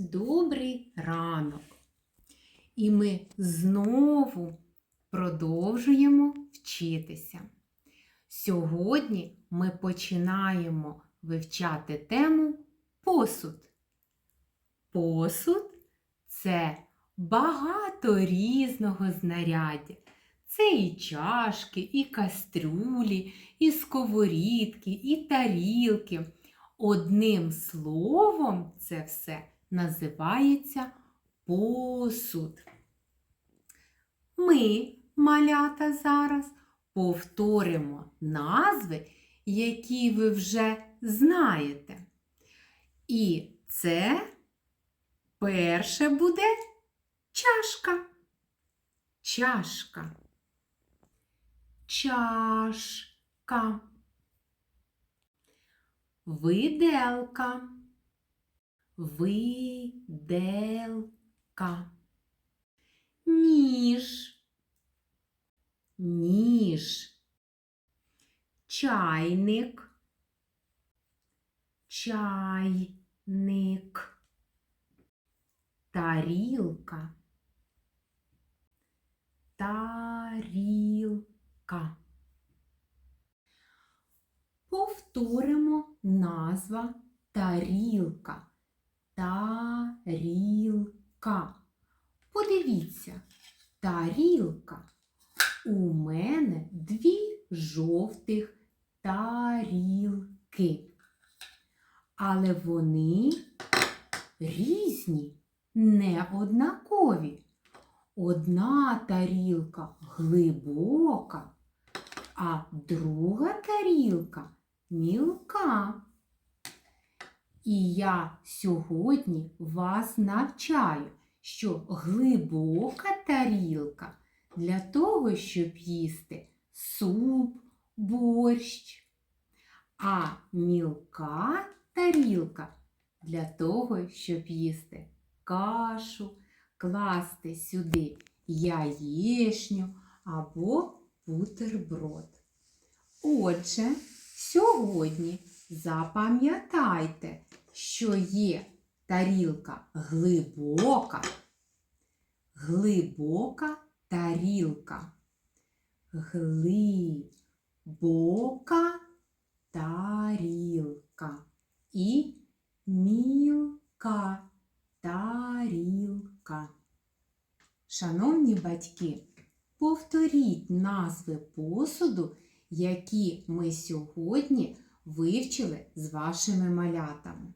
Добрий ранок. І ми знову продовжуємо вчитися. Сьогодні ми починаємо вивчати тему посуд. Посуд це багато різного знаряддя. Це і чашки, і кастрюлі, і сковорідки, і тарілки. Одним словом, це все називається посуд. Ми, малята, зараз повторимо назви, які ви вже знаєте. І це перше буде чашка. Чашка. Чашка. Виделка. Виделка. Ніж. Ніж. Чайник. Чайник. Тарілка. Тарілка. Повторимо назва тарілка. Тарілка. Подивіться, тарілка. У мене дві жовтих тарілки. Але вони різні, не однакові. Одна тарілка глибока, а друга тарілка мілка. І я сьогодні вас навчаю, що глибока тарілка для того, щоб їсти суп, борщ, а мілка тарілка для того, щоб їсти кашу, класти сюди яєшню або бутерброд. Отже, сьогодні запам'ятайте, що є тарілка глибока, глибока тарілка, глибока тарілка. І мілка тарілка. Шановні батьки, повторіть назви посуду, які ми сьогодні вивчили з вашими малятами.